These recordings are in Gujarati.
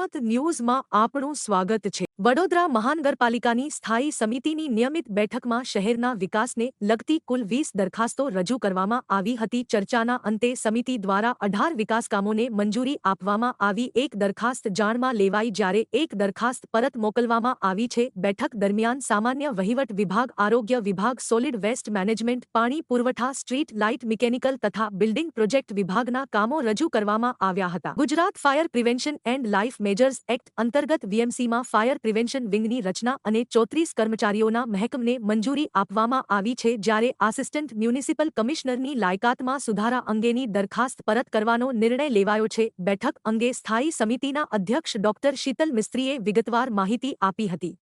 જનમત ન્યૂઝમાં આપણું સ્વાગત છે. વડોદરા મહાનગરપાલિકાની સ્થાયી સમિતિની નિયમિત બેઠકમાં શહેરના વિકાસને લગતી કુલ વીસ દરખાસ્તો રજૂ કરવામાં આવી હતી. ચર્ચાના અંતે સમિતિ દ્વારા અઢાર વિકાસકામોને મંજૂરી આપવામાં આવી. એક દરખાસ્ત જાણમાં લેવાઈ જ્યારે એક દરખાસ્ત પરત મોકલવામાં આવી છે. બેઠક દરમિયાન સામાન્ય વહીવટ વિભાગ, આરોગ્ય વિભાગ, સોલિડ વેસ્ટ મેનેજમેન્ટ, પાણી પુરવઠા, સ્ટ્રીટ લાઇટ મિકેનિકલ તથા બિલ્ડિંગ પ્રોજેક્ટ વિભાગના કામો રજૂ કરવામાં આવ્યા હતા. Gujarat fire prevention and life measures act અંતર્ગત વીએમસીમાં ફાયર પ્રિવેન્શન વિંગની રચના અને ચોત્રીસ કર્મચારીઓના મહેકમને મંજૂરી આપવામાં આવી છે જ્યારે આસિસ્ટન્ટ મ્યુનિસિપલ કમિશનરની લાયકાતમાં સુધારા અંગેની દરખાસ્ત પરત કરવાનો નિર્ણય લેવાયો છે. બેઠક અંગે સ્થાયી સમિતિના અધ્યક્ષ ડોક્ટર શીતલ મિસ્ત્રીએ વિગતવાર માહિતી આપી હતી.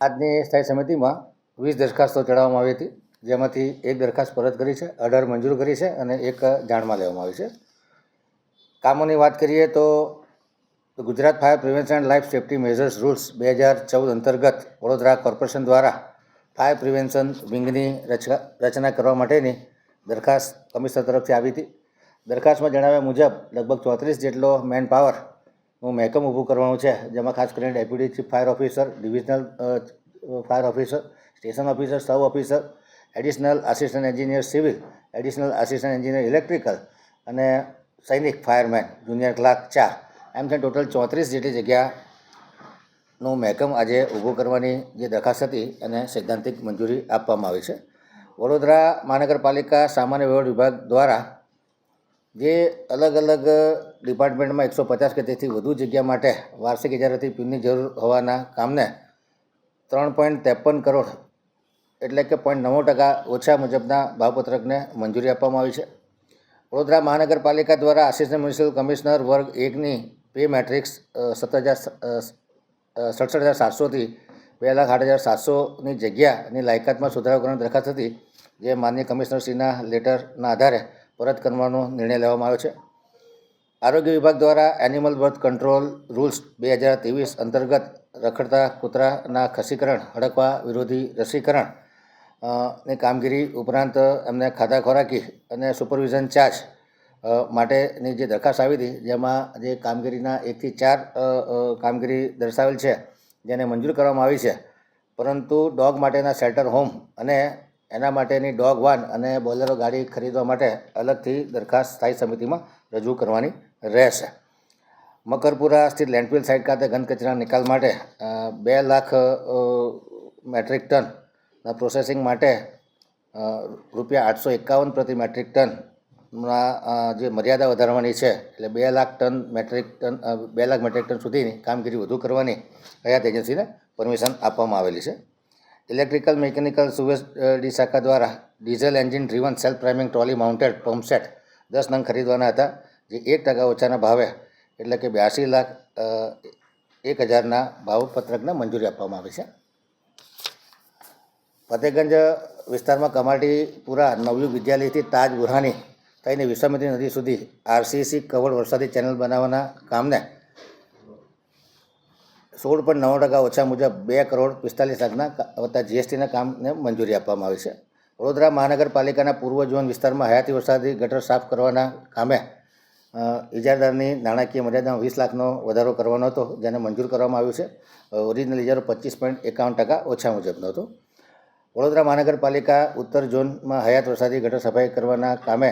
આજની સ્થાયી સમિતિમાં વીસ દરખાસ્તો ચડાવવામાં આવી હતી, જેમાંથી એક દરખાસ્ત પરત કરી છે, અઢાર મંજૂર કરી છે અને એક જાણમાં લેવામાં આવી છે. કામોની વાત કરીએ તો Gujarat fire prevention life safety measures rules બે હજાર ચૌદ અંતર્ગત વડોદરા કોર્પોરેશન દ્વારા ફાયર પ્રિવેન્શન વિંગની રચના રચના કરવા માટેની દરખાસ્ત કમિશનર તરફથી આવી હતી. દરખાસ્તમાં જણાવ્યા મુજબ લગભગ ચોત્રીસ જેટલો મેન પાવર મહેકમ ઊભું કરવાનું છે, જેમાં ખાસ કરીને deputy chief fire officer, divisional fire officer, station officer, sub officer, additional assistant engineer civil, additional assistant engineer electrical અને સૈનિક ફાયરમેન, જુનિયર ક્લાર્ક ચાર. એમ થઈને ટોટલ ચોત્રીસ જેટલી જગ્યાનું મહેકમ આજે ઊભું કરવાની જે દરખાસ્ત હતી એને સૈદ્ધાંતિક મંજૂરી આપવામાં આવી છે. વડોદરા મહાનગરપાલિકા સામાન્ય વહીવટ વિભાગ દ્વારા જે અલગ અલગ ડિપાર્ટમેન્ટમાં એકસો પચાસ કે તેથી વધુ જગ્યા માટે વાર્ષિક ઇજારાથી પીનની જરૂર હોવાના કામને ત્રણ પોઈન્ટ ત્રેપન કરોડ એટલે કે પોઈન્ટ નવ્વાણું ટકા ઓછા મુજબના ભાવપત્રકને મંજૂરી આપવામાં આવી છે. વડોદરા મહાનગરપાલિકા દ્વારા આસિસ્ટન્ટ મ્યુનિસિપલ કમિશનર વર્ગ એકની પે મેટ્રિક્સ સત્તર હજાર સડસઠ હજાર સાતસોથી બે લાખ આઠ હજાર સાતસોની જગ્યાની લાયકાતમાં સુધારો કરવાની દરખાસ્ત હતી, જે માન્ય કમિશનરશ્રીના લેટરના આધારે પરત કરવાનો નિર્ણય લેવામાં આવ્યો છે. આરોગ્ય વિભાગ દ્વારા એનિમલ બર્થ કંટ્રોલ રૂલ્સ બે હજાર ત્રેવીસ અંતર્ગત રખડતા કૂતરાના ખસીકરણ, હડકવા વિરોધી રસીકરણની કામગીરી ઉપરાંત એમને ખાધા ખોરાકી અને સુપરવિઝન ચાર્જ માટેની જે દરખાસ્ત આવી હતી, જેમાં જે કામગીરીના એકથી ચાર કામગીરી દર્શાવેલ છે, જેને મંજૂર કરવામાં આવી છે. પરંતુ ડોગ માટેના શેલ્ટર હોમ અને એના માટેની ડોગ વાન અને બોલેરો ગાડી ખરીદવા માટે અલગથી દરખાસ્ત સ્થાયી સમિતિમાં રજૂ કરવાની રહેશે. મકરપુરા સ્થિત લેન્ડફિલ સાઇટ ખાતે ઘન કચરાના નિકાલ માટે બે લાખ મેટ્રિક ટનના પ્રોસેસિંગ માટે રૂપિયા આઠસો એકાવન પ્રતિ મેટ્રિક ટનના જે મર્યાદા વધારવાની છે, એટલે બે લાખ ટન મેટ્રિક ટન બે લાખ મેટ્રિક ટન સુધીની કામગીરી વધુ કરવાની હયાત એજન્સીને પરમિશન આપવામાં આવેલી છે? ઇલેક્ટ્રિકલ, મિકેનિકલ, સુવેજ ડી શાખા દ્વારા diesel engine driven self priming trolley mounted pump દસ નંગ ખરીદવાના હતા, જે એક ટકા ઓછાના ભાવે, એટલે કે બ્યાસી લાખ એક હજારના ભાવપત્રકને મંજૂરી આપવામાં આવી છે. ફતેગંજ વિસ્તારમાં કમાટીપુરા નવયુગ વિદ્યાલયથી તાજ બુરહાની થઈને વિશ્વામિત્રી નદી સુધી આરસીસી કવડ વરસાદી ચેનલ બનાવવાના કામને સોળ પોઈન્ટ નવ ટકા ઓછા મુજબ બે કરોડ પિસ્તાલીસ લાખના વત્તા જીએસટીના કામને મંજૂરી આપવામાં આવી છે. વડોદરા મહાનગરપાલિકાના પૂર્વ ઝોન વિસ્તારમાં હયાતી વરસાદી ગટર સાફ કરવાના કામે અ, ઇજારદારની નાણાકીય મર્યાદામાં વીસ લાખનો વધારો કરવાનો હતો જેને મંજૂર કરવામાં આવ્યું છે. ઓરિજિનલ ઇજારો પચીસ પોઈન્ટ એકાવન ટકા ઓછા મુજબનો હતો. વડોદરા મહાનગરપાલિકા ઉત્તર ઝોનમાં હયાત વરસાદી ગટર સફાઈ કરવાના કામે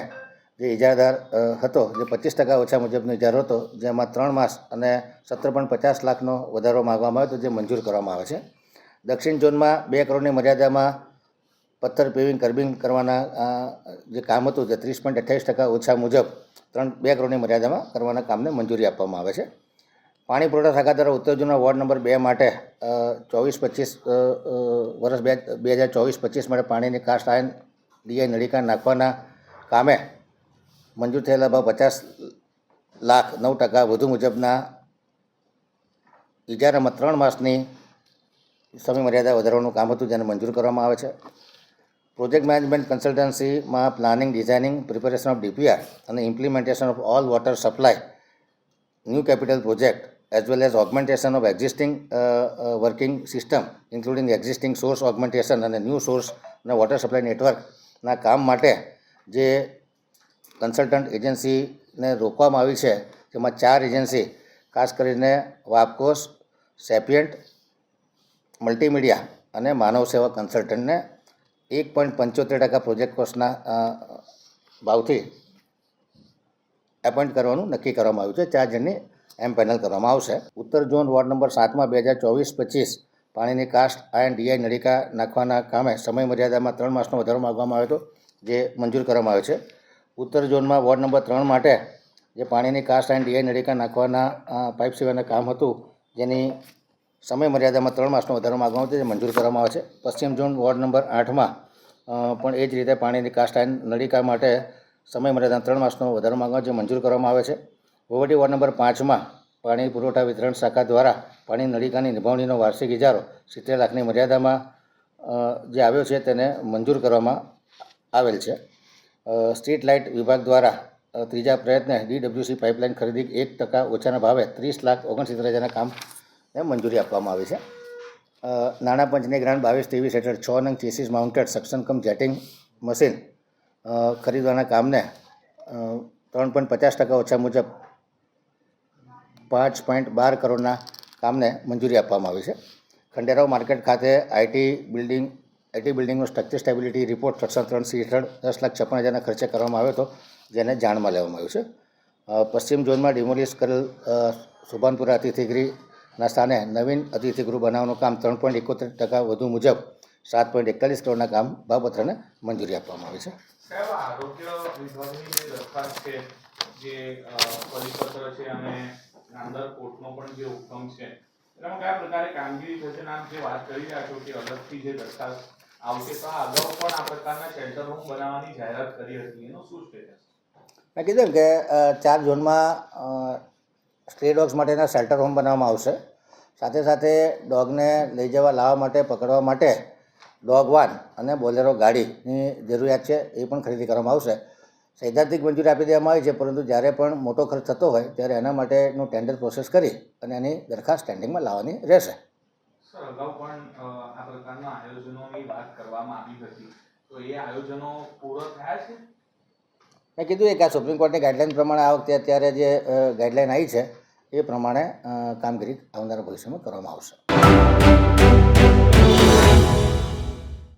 જે ઇજારદાર હતો, જે પચીસ ટકા ઓછા મુજબનો ઇજારો હતો, જેમાં ત્રણ માસ અને સત્તર પોઈન્ટ પચાસ લાખનો વધારો માગવામાં આવ્યો હતો, જે મંજૂર કરવામાં આવે છે. દક્ષિણ ઝોનમાં બે કરોડની મર્યાદામાં પથ્થર પેવિંગ કર્બિંગ કરવાના જે કામ હતું તે ત્રીસ પોઈન્ટ અઠ્યાવીસ ટકા ઓછા મુજબ ત્રણ, બે કરોડની મર્યાદામાં કરવાના કામને મંજૂરી આપવામાં આવે છે. પાણી પુરવઠા શાખા દ્વારા ઉત્તર વોર્ડ નંબર બે માટે ચોવીસ પચીસ વર્ષ બે બે હજાર ચોવીસ પચીસ માટે પાણીની કાસ્ટ આયન ડીઆઈ નળીકા નાખવાના કામે મંજૂર થયેલા ભાવ પચાસ લાખ નવ ટકા વધુ મુજબના ઇજારામાં ત્રણ માસની સમય મર્યાદા વધારવાનું કામ હતું જેને મંજૂર કરવામાં આવે છે. Project management કન્સલ્ટન્સીમાં planning, designing, preparation of DPR અને implementation of all water supply, new capital project, as well as augmentation of existing working system, including existing source augmentation અને ન્યૂ સોર્સ અને વોટર સપ્લાય નેટવર્કના કામ માટે જે કન્સલ્ટન્ટ એજન્સીને રોકવામાં આવી છે, જેમાં ચાર એજન્સી, ખાસ કરીને વાપકોસ, સેપિયન્ટ, મલ્ટીમીડિયા અને માનવ સેવા કન્સલ્ટન્ટને એક પોઈન્ટ પંચોતેર ટકા પ્રોજેક્ટ કોસ્ટના ભાવથી એપોઇન્ટ કરવાનું નક્કી કરવામાં આવ્યું છે. ચાર જણની એમ પેનલ કરવામાં આવશે. ઉત્તર ઝોન વોર્ડ નંબર સાતમાં બે હજાર ચોવીસ પચીસ પાણીની કાસ્ટ આયન ડીઆઈ નળિકા નાખવાના કામે સમય મર્યાદામાં ત્રણ માસનો વધારો માગવામાં આવ્યો હતો, જે મંજૂર કરવામાં આવ્યો છે. ઉત્તર ઝોનમાં વોર્ડ નંબર ત્રણ માટે જે પાણીની કાસ્ટ એન્ડ ડીઆઈ નળિકા નાખવાના પાઇપ સિવાયના કામ હતું, જેની સમય મર્યાદામાં ત્રણ માસનો વધારો માગવામાં આવતો જે મંજૂર કરવામાં આવે છે. પશ્ચિમ ઝોન વોર્ડ નંબર આઠમાં પણ એ જ રીતે પાણીની કાસ્ટ એન્ડ નળિકા માટે સમય મર્યાદા ત્રણ માસનો વધારો માગવા જે મંજૂર કરવામાં આવે છે. વહીવટી વોર્ડ નંબર પાંચમાં પાણી પુરવઠા વિતરણ શાખા દ્વારા પાણી નળિકાની નિભાવણીનો વાર્ષિક ઇજારો સિત્તેર લાખની મર્યાદામાં જે આવ્યો છે તેને મંજૂર કરવામાં આવેલ છે. સ્ટ્રીટ લાઇટ વિભાગ દ્વારા ત્રીજા પ્રયત્ને ડીડબ્લ્યુસી પાઇપલાઇન ખરીદી એક ટકા ઓછાના ભાવે ત્રીસ લાખ ઓગણસિત્તેર હજારના કામને મંજૂરી આપવામાં આવી છે. નાણાં પંચને ગ્રાન્ટ બાવીસ ત્રેવીસ હેઠળ છ નંગ chassis mounted suction cum jetting machine ખરીદવાના કામને ત્રણ પોઈન્ટ પચાસ ટકા ઓછા મુજબ પાંચ પોઈન્ટ બાર કરોડના કામને મંજૂરી આપવામાં આવી છે. ખંડેરાવ માર્કેટ ખાતે આઈટી બિલ્ડિંગ આઈટી બિલ્ડિંગનો સ્ટ્રક્ચર સ્ટેબિલિટી રિપોર્ટ સેક્શન ત્રણ સી હેઠળ દસ લાખ છપ્પન હજારના ખર્ચે કરવામાં આવ્યો હતો, જેને જાણમાં લેવામાં આવ્યું છે. પશ્ચિમ ઝોનમાં ડિમોલિશ કરેલ સુભાનપુરા અતિથિગૃહના સ્થાને નવીન અતિથિગૃહ બનાવવાનું કામ ત્રણ પોઈન્ટ એકોતેર ટકા વધુ મુજબ સાત પોઈન્ટ એકતાલીસ કરોડના કામ બાબતને મંજૂરી આપવામાં આવી છે. જે હુકમ છે કામગીરી થશે વાત કરી રહ્યા છો કે અલગથી જે દરખાસ્ત આવશે તો અગાઉ પણ આ પ્રકારના શેલ્ટર હોમ બનાવવાની જાહેરાત કરી હતી એનું શું સ્ટેટસ મેં કીધું કે ચાર ઝોનમાં સ્ટ્રે ડોગ્સ માટેના શેલ્ટર હોમ બનાવવામાં આવશે. સાથે સાથે ડોગને લઈ જવા લાવવા માટે પકડવા માટે ડોગ વાન અને બોલેરો ગાડીની જરૂરિયાત છે એ પણ ખરીદી કરવામાં આવશે. સૈદ્ધાંતિક મંજૂરી આપી દેવામાં આવી છે પરંતુ જ્યારે પણ મોટો ખર્ચ થતો હોય ત્યારે એના માટેનું ટેન્ડર પ્રોસેસ કરી અને એની દરખાસ્ત સ્ટેન્ડિંગમાં લાવવાની રહેશે. સર અગાઉ પણ પ્રકારના આયોજનોની વાત કરવામાં આવી હતી. તો એ આયોજનો પૂરો થયા છે? મેં કીધું એક આ સુપ્રીમ કોર્ટની ગાઈડલાઇન પ્રમાણે આ વખતે અત્યારે જે ગાઈડલાઇન આવી છે, એ પ્રમાણે કામગીરી આવનારા ભવિષ્યમાં કરવામાં આવશે.